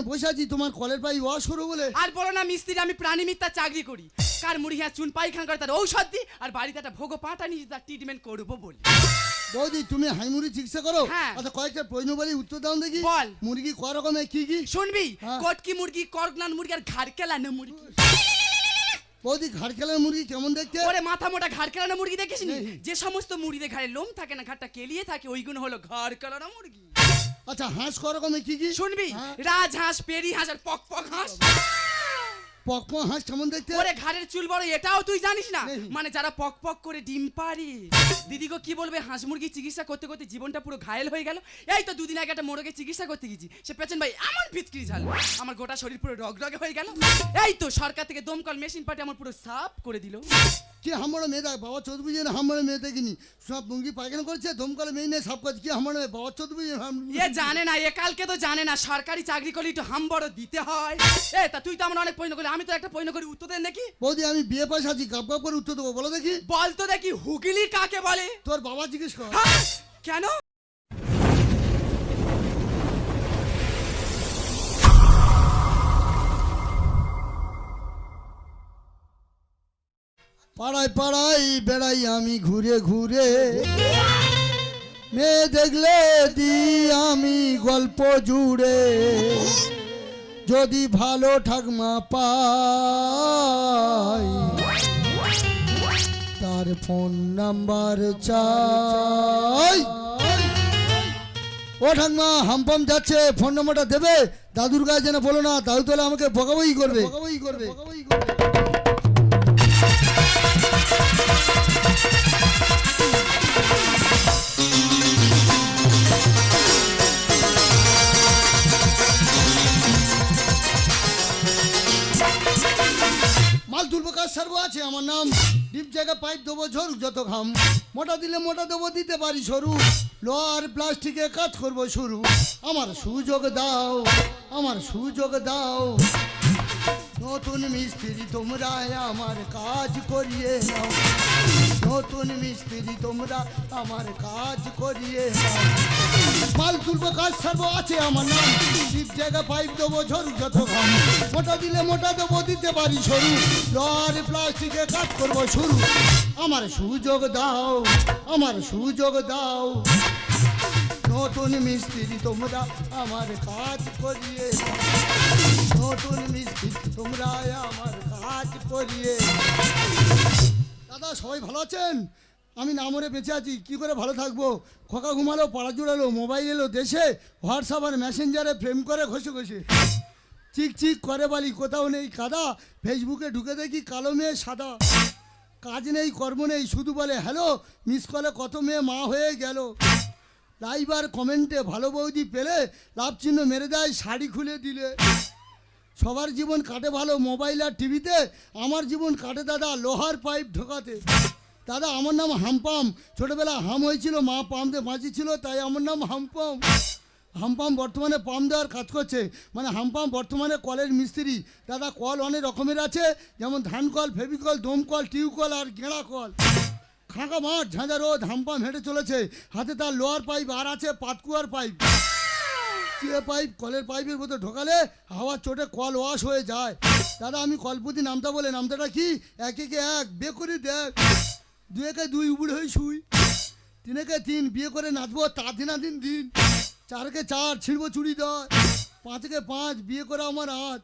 বসে আছি তোমার কলের পাই ওয়াশ করো বলে। আর বলো না মিস্ত্রি আমি প্রাণী মিথ্যা চাকরি করি। কার মুড়ি হ্যাঁ চুন পাইখান করে তার ঔষধ দিই আর বাড়িতে একটা ভোগ পাটা নিয়ে তার ট্রিটমেন্ট করব বলি। বৌদি তুমি হাইমুড়ি চিকিৎসা করো? হ্যাঁ। আচ্ছা কয়েকটা প্রশ্ন বলি উত্তর দাও দেখি। বল। মুরগি ক রকমের কি কি? শুনবি? হ্যাঁ। কটকি মুরগি করকনান মুরগি আর ঘাড় কেলানো মুরগি। বৌদি ঘাড় খেলার মুরগি কেমন দেখতে? ওরে মাথা মোটা ঘাড় কেলানো মুরগি দেখিস যে সমস্ত মুরগিদের ঘাড়ে লোম থাকে না ঘাড়টা কেলিয়ে থাকে ওইগুলো হলো ঘাড় কেলানো মুরগি। আচ্ছা হাঁস করকমে কি কি? শুনবি? হ্যাঁ। রাজ হাঁস পেরি হাঁস আর পক পক হাঁস। পক পক হাঁস দেখতে? ওরে ঘাড়ের চুল বড় এটাও তুই জানিস না? মানে যারা পক পক করে ডিম পারে দিদিগো কি বলবে হাঁস মুরগি চিকিৎসা করতে করতে জীবনটা পুরো ঘায়েল হয়ে গেল। এই তো দুদিন আগে একটা মোরগে চিকিৎসা করতে গেছি। সে পেছন ভাই আমার ফিচকিরি ঝাল। আমার গোটা শরীর পুরো রগরগে হয়ে গেল। এই তো সরকার থেকে দমকল মেশিন পাঠিয়ে আমার পুরো সাফ করে দিল। কি হামড়ো মেয়ে দেখ বাবা চোদ্দ বুঝে না হামড়ো মেয়ে দেখিনি। সব মুরগি পায়খানা করছে দমকলে মেয়ে নেই সব কাজ কি হামড়ো মেয়ে বাবা চোদ্দ বুঝে এ জানে না এ কালকে তো জানে না সরকারি চাকরি করলে একটু হাম বড় দিতে হয়। এ তা তুই তো আমার অনেক পয়ন করলি। আমি তো একটা পয়ন করি উত্তর দেন দেখি। বৌদি আমি বিয়ে পাশে আছি গাপ গাপ করে উত্তর দেবো বলো দেখি। বল তো দেখি হুগলি কাকে বলে? তোর বাবা জিজ্ঞেস কর। হ্যাঁ? কেন? পাড়ায় পাড়ায় বেড়াই আমি ঘুরে ঘুরে। মেয়ে দেখলে দি আমি গল্প জুড়ে। যদি ভালো ঠাকমা পাই, তার ফোন নাম্বার চাই। ও ঠাকমা, হামপাম যাচ্ছে, ফোন নাম্বারটা দেবে। দাদুর কাছে যেন বলো না দাদু তাহলে আমাকে বকাবই করবে বকাবই করবে বকাবই করবে। ডিপ জায়গা পাইপ দেবো ঝরুক যত ঘাম। মোটা দিলে মোটা দেবো, দিতে পারি সরু। লোহার প্লাস্টিকে কাজ করব শুরু। আমার সুযোগ দাও, আমার সুযোগ দাও। নতুন মিস্ত্রি, তোমরা আমার কাজ করিয়ে নাও। নতুন মিস্ত্রি, তোমরা আমার কাজ করিয়ে নাও। মাল তুলবো, কাজ সারবো, আছে আমার নাম। ডিপ জায়গা পাইপ দেবো ঝরুক যত ঘাম মোটা দিলে মোটা দেবো, দিতে পারি সরু। লর প্লাস্টিকে কাজ করব শুরু। আমার সুযোগ দাও, আমার সুযোগ দাও। নতুন মিস্ত্রি, তোমরা আমার কাজ করিয়ে। নতুন মিস্ত্রি তোমরা আমার কাজ করিয়ে। দাদা, সবাই ভালো আছেন? আমি না মরে বেঁচে আছি, কি করে ভালো থাকব? খোকা ঘুমালো পাড়া জুড়ালো মোবাইল এলো দেশে, হোয়াটসঅ্যাপ আর মেসেঞ্জারে ফ্রেম করে ঘষে ঘষে। চিক চিক করে বালি, কোথাও নেই কাদা, ফেসবুকে ঢুকে দেখি কালো মেয়ে সাদা। কাজ নেই, কর্ম নেই, শুধু বলে হ্যালো, মিস কলে কত মেয়ে মা হয়ে গেল। লাইভ আর কমেন্টে ভালো বৌদি পেলে, লাভ চিহ্ন মেরে দেয়, শাড়ি খুলে দিলে। সবার জীবন কাটে ভালো মোবাইল আর টিভিতে, আমার জীবন কাটে দাদা লোহার পাইপ ঢোকাতে। দাদা, আমার নাম হামপাম। ছোটবেলা হাম হয়েছিল, মা পাম দিয়ে বাঁচিয়েছিল তাই আমার নাম হামপাম। হামপাম বর্তমানে পাম দেওয়ার কাজ করছে। মানে হামপাম বর্তমানে কলের মিস্ত্রি। দাদা, কল অনেক রকমের আছে, যেমন ধান কল ফেবিকল দমকল টিউকল আর গেঁড়া কল। খাঁকা মাঠ, ঝাঁঝা রোদ, হামপাম হেঁটে চলেছে। হাতে তার লোহার পাইপ, আর আছে পাতকুয়ার পাইপ। পাইপ, কলের পাইপের মধ্যে ঢোকালে হাওয়ার চোটে কল ওয়াশ হয়ে যায়। দাদা, আমি কলপতি, নামটা বলে, নামটাটা কি? এক একে এক, বিয়ে করে দেখ। দুই একে দুই, উবুড় হয়ে শুই। তিনেকে তিন, বিয়ে করে নাচবো তার দিনা দিন দিন। চারকে চার, ছিঁড়বো চুড়ি দয় পাঁচকে পাঁচ, বিয়ে করে আমার আট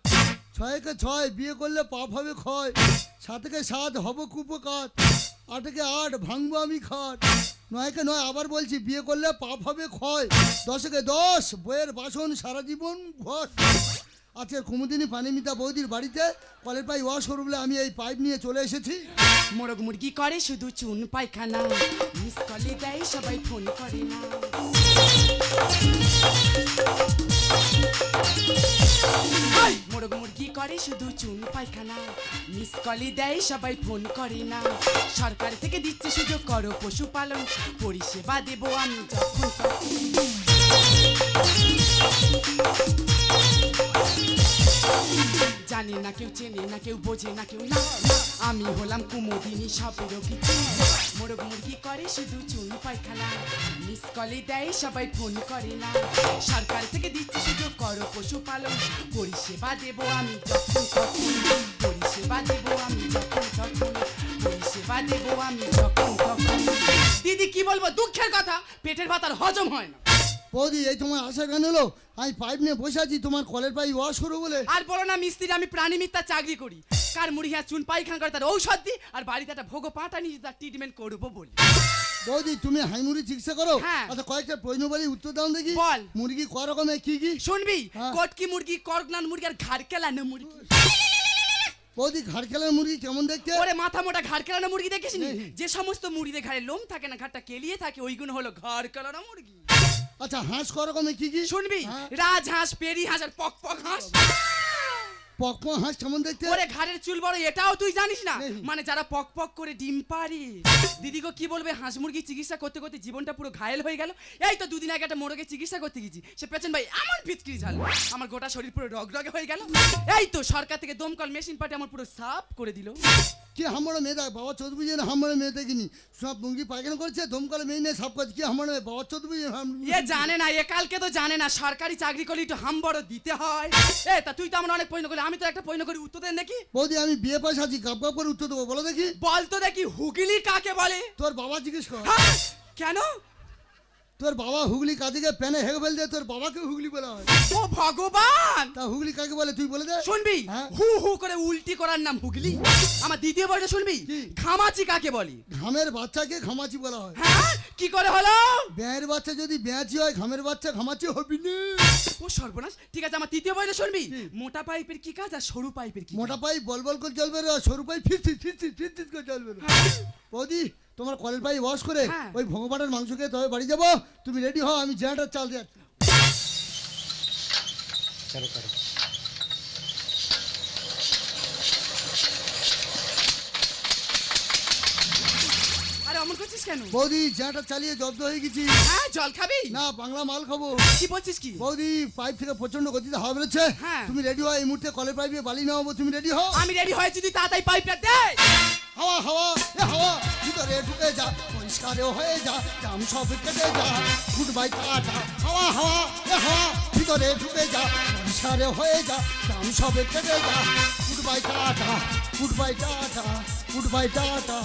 ছয়কে ছয়, বিয়ে করলে পাপ হবে ক্ষয়। সাতকে সাত, হব কুপকাত। আটকে আট, ভাঙবো আমি খাট। নয়কে নয়, আবার বলছি, বিয়ে করলে পাপ হবে ক্ষয়। দশকে দশ, বইয়ের বাসন, সারা জীবন ঘর। আজকে কুমুদিনী পানিমিতা বৌদির বাড়িতে কলের পাই ওয়াশ বলে আমি এই পাইপ নিয়ে চলে এসেছি। মোরগ মুরগি করে, শুধু চুন পায়খানা। মিস কলে দেয়, সবাই ফোন করে না! মোরগ মুরগি করে শুধু চুন পায়খানা। মিস কলে দেয়, সবাই ফোন করে না। সরকার থেকে দিচ্ছে সুযোগ, করো পশুপালন। পরিষেবা দেবো আমি যখন জানে না কেউ, চেনে না কেউ, বোঝে না কেউ, না আমি হলাম কুমুদিনী সবেরও কিছু মোরগ মুরগি করে শুধু চুন পায়খানা। মিস কলে দেয়, সবাই ফোন করে না। সরকার পশুপালন পরিষেবা দেবো আমি যখন তখন পরিষেবা দেবো আমি যখন তখন পরিষেবা দেবো আমি যখন তখন দিদি কি বলব দুঃখের কথা পেটের ভাত আর হজম হয় না। বৌদি এই তোমার আশা কেন হলো আমি পাইপ নিয়ে বসে আছি তোমার কলের পাইপ ওয়াশ করব বলে। আর বলো না মিস্ত্রি আমি প্রাণী মিথ্যা চাকরি করি। কার মুড়ি হ্যাঁ চুন পায়খানা করে তার ঔষধ দিই আর বাড়িতে একটা ভোগ পাটা নিয়ে তার ট্রিটমেন্ট করব বলি। বৌদি তুমি হাইমুড়ি চিকিৎসা করো? হ্যাঁ। আচ্ছা কয়েকটা প্রশ্ন বলি উত্তর দাও দেখি। বল। মুরগি ক রকমের কি কি? শুনবি? হ্যাঁ। কটকি মুরগি মুরগি আর ঘাড় কেলানো মুরগি। বৌদি ঘাড় খেলার মুরগি কেমন দেখতে? ওরে মাথা মোটা ঘাড় কেলানো মুরগি দেখিস নি যে সমস্ত মুরগিদের ঘাড়ে লোম থাকে না ঘাড়টা কেলিয়ে থাকে ওইগুলো হলো ঘাড় কেলানো মুরগি। আচ্ছা হাঁস ক রকমের কি কি? শুনবি? হ্যাঁ। রাজ হাঁস পেরি হাঁস আর পক পক হাঁস। পক পক হাঁস কেমন দেখতে? ওরে ঘাড়ের চুল বড় এটাও তুই জানিস না? মানে যারা পক পক করে ডিম পারি দিদি গো কি বলবে হাঁস মুরগি চিকিৎসা করতে করতে জীবনটা পুরো ঘায়েল হয়ে গেল। এই তো দুদিন আগে একটা মোড়কে চিকিৎসা করতে গেছি। সে পেছন ভাই এমন ফিচকিরি ঝাল। আমার গোটা শরীর পুরো রগরগে হয়ে গেল। এই তো সরকার থেকে দমকল মেশিন পাটে আমার পুরো সাফ করে দিল। কি হামড়ে মেয়ে দেখ বাবা চোদ্দ বুঝে হামড়ে মেয়ে দেখিনি। সব মুঙ্গি পায়খানা করছে ধমকালে মেয়ে নেই সব কাজ। কি আমার মেয়ে? বাবা বুঝে এ জানে না এ কালকে তো জানে না সরকারি চাকরি করলে একটু হামবড় দিতে হয়। এ তা তুই তো আমার অনেক প্রশ্ন করি আমি তো একটা প্রশ্ন করি উত্তর দেন নাকি বৌদি আমি বিয়ে পয়সা আছি গাপ গাপ করে উত্তর দেবো বলো দেখি। বল তো দেখি হুগলি কাকে বলে? তোর বাবা জিজ্ঞেস কর? কেন? তোর বাবা হুগলি কাদিকে প্যানে হেগে ফেল দিয়ে তোর বাবাকে হুগলি বলা হয়। ও ভগবান! তা হুগলি কাকে বলে তুই বলে দে। শুনবি? হ্যাঁ? হু হু করে উল্টি করার নাম হুগলি। আমার দ্বিতীয় বইটা শুনবি? কি? খামাচি কাকে বলি? ঘামের বাচ্চাকে ঘামাচি বলা হয়। হ্যাঁ? কি করে হলো? ব্যায়ের বাচ্চা যদি ব্যাঁচি হয় ঘামের বাচ্চা ঘামাচি হবি না। ও সর্বনাশ। ঠিক আছে আমার তৃতীয় বইটা শুনবি? মোটা পাইপের কি কাজ আর সরু পাইপের কি মোটা পাইপ বল বল করে চলবে রে আর সরু পাই ফিরতি ফিরতি ফিরতি করে চলবে। বৌদি তোমার কলের পাই ওয়াশ করে হ্যাঁ। ওই ভোগপাটার মাংস খেয়ে তবে বাড়ি যাব। তুমি রেডি হও আমি জেনারেটার চাল দিয়ে অমন করছিস কেন? বৌদি চালিয়ে জব্দ হয়ে গেছি। হ্যাঁ জল খাবি? না বাংলা মাল খাব। কি বলছিস কি? বৌদি পাইপ থেকে প্রচণ্ড গতিতে হাওয়া বেরোচ্ছে। হ্যাঁ। তুমি রেডি হও এই মুহূর্তে কলের পাইপে বালি নামাবো তুমি রেডি হও। আমি রেডি হয়েছি তুই তাড়াতাড়ি পাইপটা দে! হাওয়া হাওয়া এ হাওয়া ভিতরে ঢুকে যা পরিষ্কার হয়ে যা জাম সব কেটে যা গুড বাই টাটা হাওয়া হাওয়া এ হাওয়া ভিতরে ঢুকে যা পরিষ্কার হয়ে যা জাম সব কেটে যা good bye tata good bye tata. Good bye tata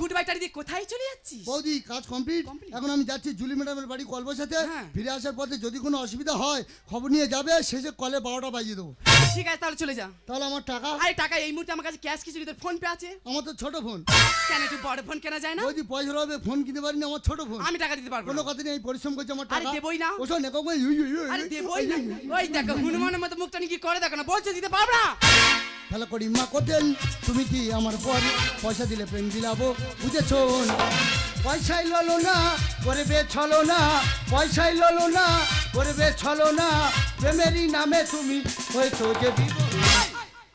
good বাইটারি দিয়ে কোথায় চলে যাচ্ছিস? বৌদি কাজ কমপ্লিট? এখন আমি যাচ্ছি জুলি ম্যাডামের বাড়ি কল বসাতে হ্যাঁ। ফিরে আসার পথে যদি কোনো অসুবিধা হয় খবর নিয়ে যাবে শেষে কলে বারোটা বাজিয়ে দেবো। ঠিক আছে তাহলে চলে যা। তাহলে আমার টাকা? আরে টাকা এই মুহূর্তে আমার কাছে ক্যাশ কিছু নেই তোর ফোন পে আছে? আমার তো ছোট ফোন কেন তুই বড় ফোন কেনা যায় না? বৌদি পয়সা হবে ফোন কিনতে পারিনি আমার ছোট ফোন আমি টাকা দিতে পারব কোনো না কথা নেই পরিশ্রম করছি আমার আরে টাকা। দেবই না। ওসব নেকো কই, ইউ, ইউ, আরে দেবই না। ওই দেখো হনুমানের মতো মুখটা কি করে দেখো না? বলছে দিতে পারব না? ফেলা করি মা কোতেন তুমি কি আমার পর? পয়সা দিলে প্রেম বিলাবো বুঝেছ? না? পয়সাই ললো না করে বে ছলো না। পয়সাই ললো না করে বে ছলো না প্রেমেরই নামে তুমি হয়তো যে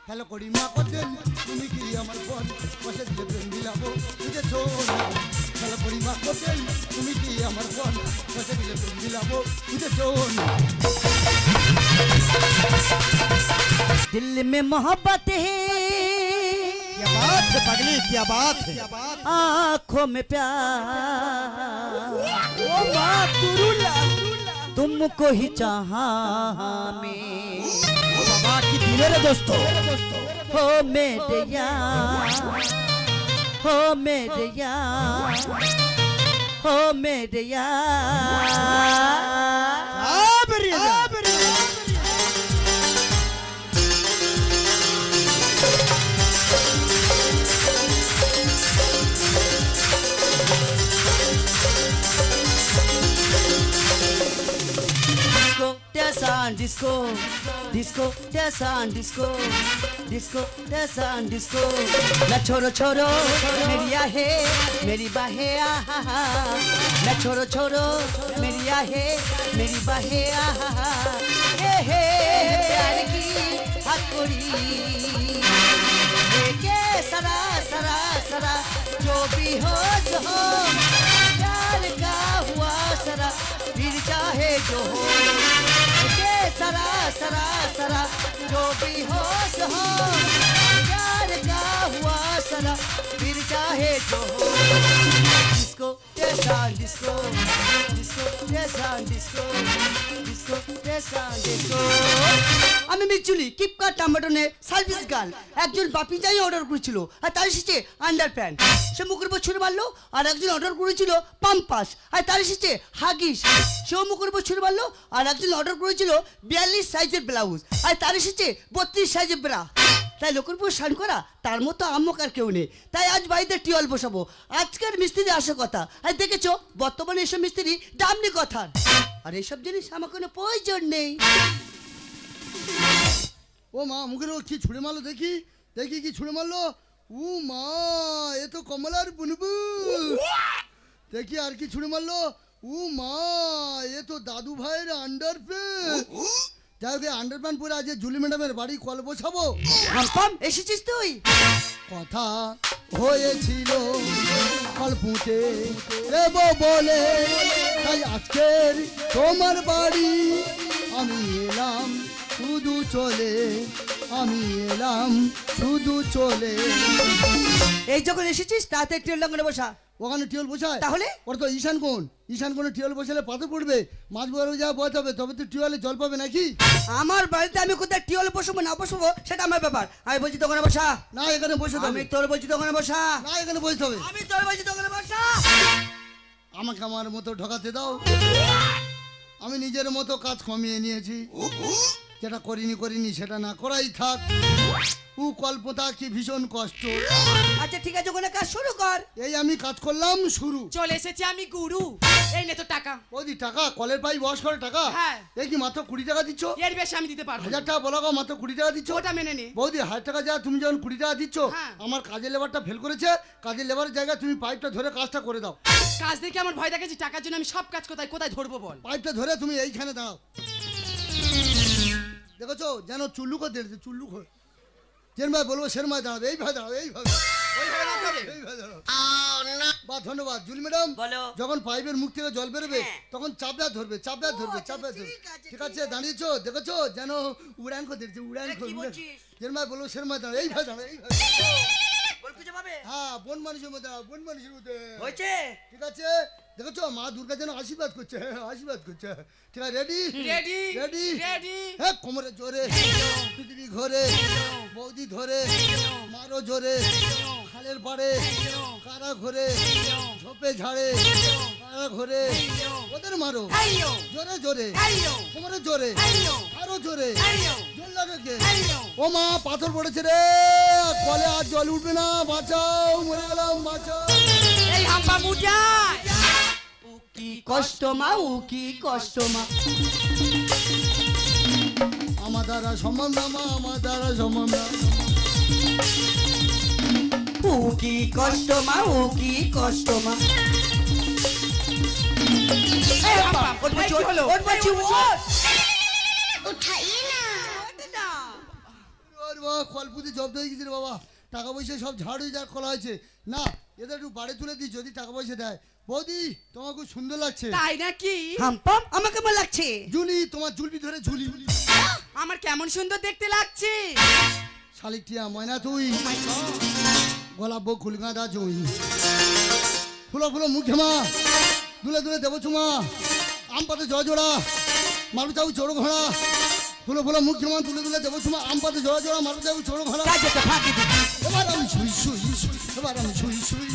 হ্যালো করি মা কোতেন তুমি কি আমার পর পয়সা দিলে প্রেম বিলাবো বুঝেছো না? হ্যালো করি মা কোতেন তুমি কি আমার পর পয়সা দিলে প্রেম বিলাবো বুঝেছো না? दिल में मोहब्बत है क्या बात है पगली क्या बात है आंखों में प्यार ओ माँ तुरुला तुमको ही चाहा मैं दिले दोस्तों। हो मेरे यार हो मेरे यार हो मेरे यार dance disco, disco, dance on disco, disco, dance disco. छोरो छोरो मेरी आहे मेरी बाहे आहा मैं छोरो छोरो मेरी आहे मेरी बाहे आहा हे। हे प्यार की हथौड़ी। के सरा सरा सरा जो भी हो जो हो। प्यार का हुआ सरा फिर चाहे जो हो। सरा सरा सरा, जो भी होश हो, प्यार का हुआ सरा, फिर चाहे जो हो। डिस्को जैसा डिस्को डिस्को जैसा डिस्को আমি মিচুলি কিপকার টামাটনে সার্ভিস গার্ল একজন বাপি যাই অর্ডার করেছিল, আর তার এসেছে আন্ডার প্যান্ট সে মুখের উপর ছুঁড়ে মারলো, আর একজন অর্ডার করেছিল পাম্পাস আর তার এসেছে হাগিস সেও মুখের উপর ছুঁড়ে মারলো, আর একজন অর্ডার করেছিল বিয়াল্লিশ সাইজের ব্লাউজ আর তার এসেছে বত্রিশ সাইজের ব্রা তাই লোকের উপর স্নান করা, তার মতো আম্মক আর কেউ নেই। তাই আজ বাড়িতে টিওল বসাবো। আজকের মিস্ত্রি আসে কথা। আর দেখেছ, বর্তমানে এসব মিস্ত্রি দামনি কথা। আর এসব জিনিস আমার কোনো প্রয়োজন নেই। ও মা মুখের ও কি ছুঁড়ে মারলো দেখি? দেখি কি ছুঁড়ে মারলো? উ মা এ তো কমলার বুনবু। দেখি আর কি ছুঁড়ে মারলো? উ মা এ তো দাদু ভাইয়ের আন্ডার যাই হোক আন্ডার প্যান্ট পরে আজ জুলি ম্যাডামের বাড়ি কল বসাবো। এসেছিস তুই? কথা হয়েছিল। অল্পুতে দেব বলে তাই আজকের তোমার বাড়ি। আমি এলাম শুধু চলে। আমি এলাম শুধু চলে এই যখন এসেছিস তাতে টিওল লাগানো বসা। ওখানে টিউল বসায়? তাহলে? ওর তো ঈশান কোন ঈশান কোনে টিউল বসালে পাথর পড়বে। মাছ বড় যা বসাতে হবে তবে তো টিউলে জল পাবে নাকি? আমার বাড়িতে আমি কোথায় টিওল বসবো না বসবো সেটা আমার ব্যাপার। আমি বলছি দোকানে বসা। না এখানে বসে আমি তোর বলছি দোকানে বসা। না এখানে বসতে হবে আমি তোর বলছি দোকানে বসা। আমাকে আমার মতো ঢোকাতে দাও। আমি নিজের মতো কাজ কমিয়ে নিয়েছি। যেটা করিনি করিনি সেটা না করাই থাক। উ কল্পতা কি ভীষণ কষ্ট। আচ্ছা ঠিক আছে ওখানে কাজ শুরু কর। এই আমি কাজ করলাম শুরু। চলে এসেছি আমি গুরু। এই নে তো টাকা। ওদি টাকা? কলের পাই বস করে টাকা? হ্যাঁ। এই কি মাত্র কুড়ি টাকা দিচ্ছ? এর বেশি আমি দিতে পারব। হাজার টাকা বলা গো, মাত্র কুড়ি টাকা দিচ্ছ? ওটা মেনে নে। বৌদি হাজার টাকা যা তুমি যখন কুড়ি টাকা দিচ্ছ হ্যাঁ। আমার কাজের লেবারটা ফেল করেছে। কাজের লেবারের জায়গায় তুমি পাইপটা ধরে কাজটা করে দাও। কাজ দেখে আমার ভয় দেখেছি টাকার জন্য আমি সব কাজ কোথায় কোথায় ধরবো বল? পাইপটা ধরে তুমি এইখানে দাঁড়াও। দেখেছ? যেন চুল্লু করে দিয়েছে চুল্লু করে যেরমায় বলব সেরমায় দাঁড়াবে এইভাবে দাঁড়াবে এইভাবে। ভাই এই ভাই বা ধন্যবাদ। জুলি ম্যাডাম যখন পাইপের মুখ থেকে জল বেরোবে হ্যাঁ। তখন চাপড়া ধরবে চাপড়া ধরবে চাপড়া ধরবে। ঠিক আছে, দাঁড়িয়েছো? দেখেছ? যেন উড়ান করে দিয়েছে উড়ান ভাই? যেরমায় বলব সেরমায় দাঁড়াবে এইভাবে দাঁড়াবে এইভাবে। খুঁজে পাবে? হ্যাঁ বন মানুষের মধ্যে দাঁড়াও, বন মানুষের মধ্যে। হয়েছে? ঠিক আছে? দেখেছ? মা দুর্গা যেন আশীর্বাদ করছে হ্যাঁ, আশীর্বাদ করছে। ঠিক আছে রেডি রেডি রেডি রেডি হ্যাঁ কোমরে জোরে। পৃথিবী ঘরে। বৌদি ধরে। মারো জোরে। খালের পাড়ে। কারা ঘরে? ঝোপে ঝাড়ে। ঘরে। ওদের মারো। জোরে জোরে। কোমরে জোরে। আরও জোরে। জোর লাগে ও মা পাথর পড়েছে রে। কলে আর জল উঠবে না। বাঁচাও মরে গেলাম বাঁচাও। এই কি কষ্ট মা ও কি কষ্ট মা। আমার দ্বারা সম্ভব না মা আমার দ্বারা সম্ভব না। ও কি কষ্ট মা ও কি কষ্ট মা। কলপুতি জব্দ হয়ে গেছে বাবা। টাকা পয়সা সব ঝাড় যা খোলা হয়েছে। না এদের একটু বাড়ি তুলে দিই যদি টাকা পয়সা দেয়। বৌদি তোমার খুব সুন্দর লাগছে। তাই নাকি? হাম্পাম আমাকে কেমন লাগছে। জুলি তোমার জুলবি ধরে ঝুলি। আমার কেমন সুন্দর দেখতে লাগছে। শালিকটিয়া ময়না তুই। গোলাপ বউ জুই। ফুলো ফুলো মুখে মা দুলে দুলে দেবো চুমা। আম পাতে জড়া জোড়া মারু চাউ চড়ো ঘোড়া। ফুলো ফুলো মুখে মা তুলে তুলে দেবো চুমা। আম পাতে জড়া জোড়া মারু চাউ চড়ো ঘোড়া এবার আমি শুই শুই শুই এবার আমি শুই শুই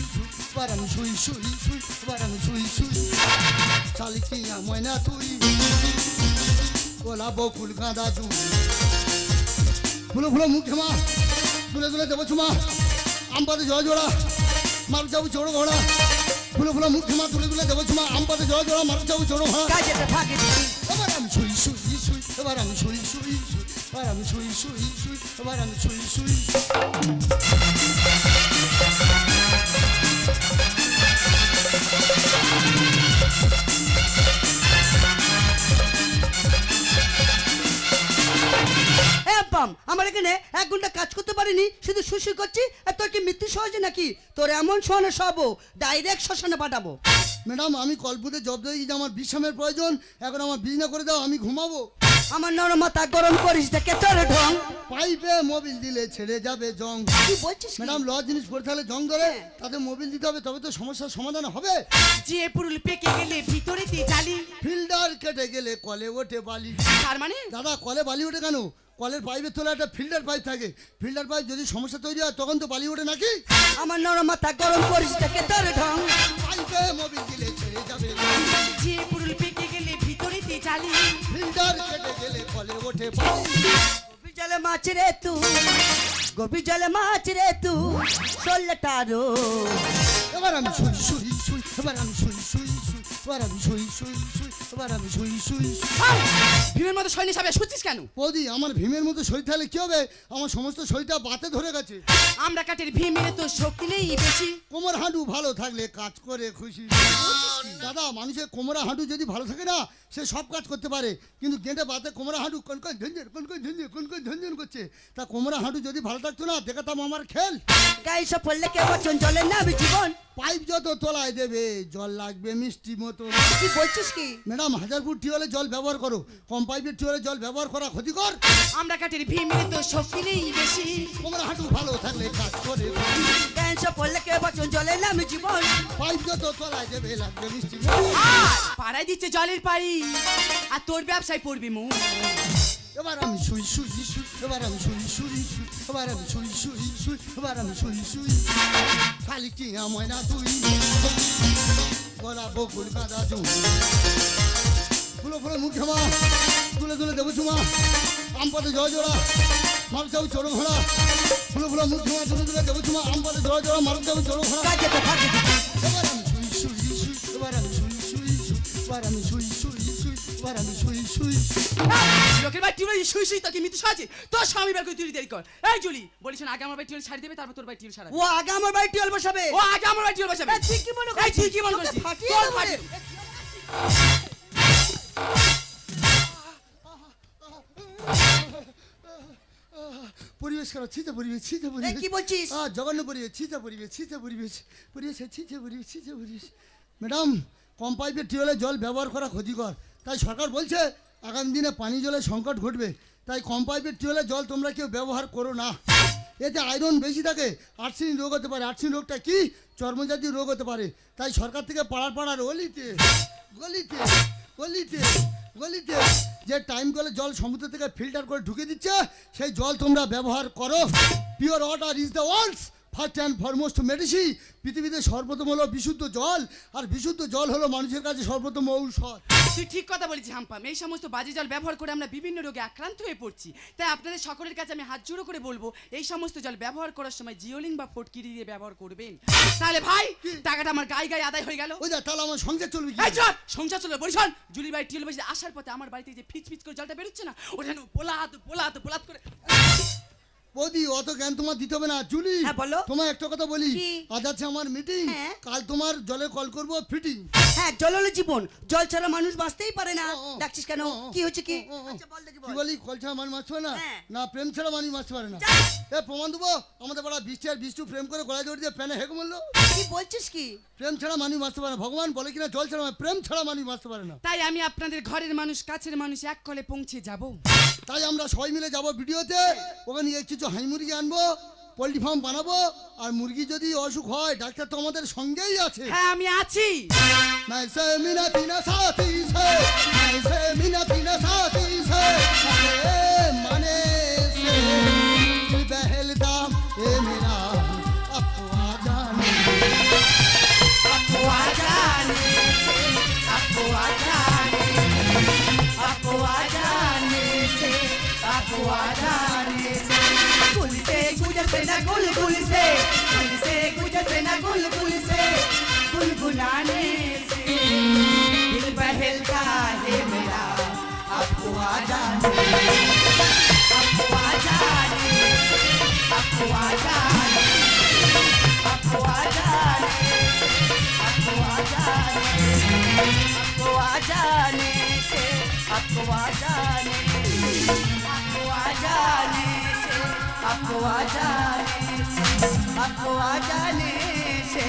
এবার আমি শুই শুই শুই এবার আমি শুই শুই শালিকটিয়া ময়না তুই গোলাপ বউ কুলগাঁদা জুই। ফুলো ফুলো মুখে মা তুলে তুলে দেবো চুমা। আম পাতে জড়া জোড়া মারু যাব চড়ো ঘোড়া। ফুলো ফুলো মুখ মা তুলে তুলে দেবো চুমা আম পাতে জল জল মারু যাব চড়ো হ্যাঁ কাজে তো ফাঁকি দিবি এবার আমি শুই শুই শুই এবার আমি শুই শুই শুই এবার আমি শুই শুই শুই এবার আমি শুই শুই এ আমার এখানে এক ঘণ্টা কাজ করতে পারিনি, শুধু শুশু করছি, আর তোর কি মৃত্যু সহজে নাকি? তোর এমন শোনে সব ডাইরেক্ট শ্মশানে পাঠাবো। ম্যাডাম আমি কল্পুতে জব্দ হয়ে গেছি আমার বিশ্রামের প্রয়োজন। এখন আমার বিজনেস করে দাও আমি ঘুমাবো। আমার নরম মাথা গরম করিস দেখে তোর ঢং। পাইপে মোবিল দিলে ছেড়ে যাবে জং। কি বলছিস ম্যাডাম ল জিনিস পড়ে থাকলে জং ধরে হ্যাঁ। তাতে মোবিল দিতে হবে তবে তো সমস্যার সমাধান হবে। যে পুরুল পেকে গেলে ভিতরেতে জালি। ফিল্টার কেটে গেলে কলে ওঠে বালি। তার মানে? দাদা কলে বালি ওঠে কেন? কলের পাইপের তোলা একটা ফিল্টার পাইপ থাকে। ফিল্টার পাইপ যদি সমস্যা তৈরি হয় তখন তো বালি ওঠে নাকি? আমার নরম মাথা গরম করিস থেকে তোর ঢং। পাইপে মোবিল দিলে ছেড়ে যাবে যে পুরুল পেকে গেলে ভিতরেতে জালি ফিল্টার কেটে গেলে কলে ওঠে গোপী জলে মাছ রে তু গোপী জলে মাছ রে তু ষোলটারো এবার আমি শুনি শুনি শুনি এবার আমি শুনি শুই এবার আমি শুই শুই শুই এবার আমি শুই শুই শুই। ভীমের মতো সৈন্য সাবে শুচ্ছিস কেন? বৌদি আমার ভীমের মতো শরীর থাকলে কি হবে? আমার সমস্ত শরীরটা বাতে ধরে গেছে। আমরা কাটের ভীমের তো শক্তি নেই বেশি। কোমর হাঁটু ভালো থাকলে কাজ করে খুশি। দাদা মানুষের কোমরা হাঁটু যদি ভালো থাকে না সে সব কাজ করতে পারে। কিন্তু গেঁটে বাতে কোমরা হাঁটু কোন কোন ঝঞ্ঝন কোন কোন ঝঞ্ঝন কোন কোন ঝঞ্ঝন করছে। তা কোমরা হাঁটু যদি ভালো থাকতো না দেখাতাম আমার খেল। গায়ে সব পড়লে কে বচন জলে নাবি জীবন? পাইপ যত তোলায় দেবে জল লাগবে মিষ্টি মতো। কি বলছিস কি? ম্যাডাম হাজার ফুট টিউবওয়েলে জল ব্যবহার করো। কম পাইপের টিউবওয়েলে জল ব্যবহার করা ক্ষতিকর? আমরা কাটের ভীমের তো বেশি। হাঁটু ভালো থাকলে কাজ করে গায়ে পড়লে কে বচন জলে নাবি জীবন। পাইপ যত তোলায় দেবে লাগবে মিষ্টি পাড়ায় দিচ্ছে জলের পাই আর তোর ব্যবসায় পড়বি মু। এবার আমি শুই শুই শুই। খালি কি আমায় না তুই? গলা বকুল কাদা চুম ফুলো ফুলো মুখে মা তুলে তুলে দেবো চুমা আম পাতে জয় জোড়া মারু যাব চড়ো ঘোড়া। ফুলো ফুলো মুখে মা তুলে তুলে দেবো চুমা আম পাতে জয় জোড়া মারু যাব চড়ো ঘোড়া। কাজে তো ফাঁকি দিবি। এবার আমি শুই শুই শুই এবার আমি শুই শুই শুই এবার আমি শুই শুই লোকের বাড়ি টিউলে শুই শুই তোকে মিতু সাজে তোর স্বামী বের করে তুই দেরি কর। এই জুলি বলিস না আগে আমার বাড়ি টিউল ছাড়ি দেবে তারপর তোর বাড়ি টিউল ছাড়া ও আগে আমার বাড়ি টিউল বসাবে? ও আগে আমার বাড়ি টিউল বসাবে। এই, তুই কি মনে এই করছিস? তুই কি মনে করছিস? তোর দেবো? পরিবেশ খারাপ ছিতে পরিবেশ ছিতে পরিবেশ। কি বলছিস? আ জঘন্য পরিবেশ ছিতে পরিবেশ ছিতে পরিবেশ পরিবেশ ছিতে পরিবেশ ছিতে পরিবেশ। ম্যাডাম কম পাইপের টিউবওয়েলে জল ব্যবহার করা ক্ষতিকর। তাই সরকার বলছে আগামী দিনে পানি জলের সংকট ঘটবে, তাই কম পাইপের টিউবওয়েলে জল তোমরা কেউ ব্যবহার করো না। এতে আয়রন বেশি থাকে, আর্সেনিক রোগ হতে পারে। আর্সেনিক রোগটা কি? চর্মজাতীয় রোগ হতে পারে। তাই সরকার থেকে পাড়ার পাড়ার অলিতে, গলিতে গলিতে গলিতে যে টাইম কলে জল সমুদ্র থেকে ফিল্টার করে ঢুকে দিচ্ছে, সেই জল তোমরা ব্যবহার করো। Pure water is the world's first and foremost medicine পৃথিবীতে সর্বপ্রথম হলো বিশুদ্ধ জল আর বিশুদ্ধ জল হলো মানুষের কাছে সর্বপ্রথম ঔষধ। তুই ঠিক কথা বলেছিস হাম্পাম এই সমস্ত বাজে জল ব্যবহার করে আমরা বিভিন্ন রোগে আক্রান্ত হয়ে পড়ছি। তাই আপনাদের সকলের কাছে আমি হাত জোড়ো করে বলব এই সমস্ত জল ব্যবহার করার সময় জিওলিং বা ফটকিরি দিয়ে ব্যবহার করবেন। তাহলে ভাই টাকাটা আমার গায়ে গায়ে আদায় হয়ে গেল। ওই যা তাহলে আমার সংসার চলবে কি? এই চল সংসার চলবে বলি শোন। জুলি ভাই টিউল বাজে আসার পথে আমার বাড়িতে যে ফিচ ফিচ করে জলটা বেরোচ্ছে না ওটা পোলাত পোলাত পোলাত করে বৌদি অত জ্ঞান তোমার দিতে হবে না। জুলি হ্যাঁ, বলো। তোমার একটা কথা বলি। আজ আছে আমার মিটিং হ্যাঁ। কাল তোমার জলে কল করব ফিটিং হ্যাঁ জল হলো জীবন। জল ছাড়া মানুষ বাঁচতেই পারে না। ডাকছিস কেন। কি হচ্ছে কি। আচ্ছা, কি বল। কল ছাড়া মানুষ পারে না? হ্যাঁ। না প্রেম ছাড়া মানুষ মারতে পারে না। এ প্রমাণ দেবো? আমাদের পাড়া বৃষ্টি আর বৃষ্টি প্রেম করে গলায় দৌড় দিয়ে প্যানে বলল কি বলছিস কি? প্রেম ছাড়া মানুষ মারতে পারে না। ভগবান বলে কিনা জল ছাড়া প্রেম ছাড়া মানুষ মারতে পারে না। তাই আমি আপনাদের ঘরের মানুষ কাছের মানুষ এক কলে পৌঁছে যাব। তাই আমরা সবাই মিলে যাব ভিডিওতে। ওখানে গিয়ে কিছু হাঁই মুরগি আনব পোলট্রি ফার্ম বানাবো আর মুরগি যদি অসুখ হয় ডাক্তার তো আমাদের সঙ্গেই আছে। হ্যাঁ আমি আছি। নাইসে মানে आ जाने से गुल से गुजर से गुल गुल से से गुल गुल से मेरा अब हुआ जाने अब हुआ जाने अब हुआ जाने अब हुआ जाने अब हुआ जाने अब हुआ जाने से अब हुआ जाने अफवा जाने से अफवा जाने से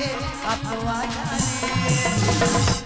अफवा जाने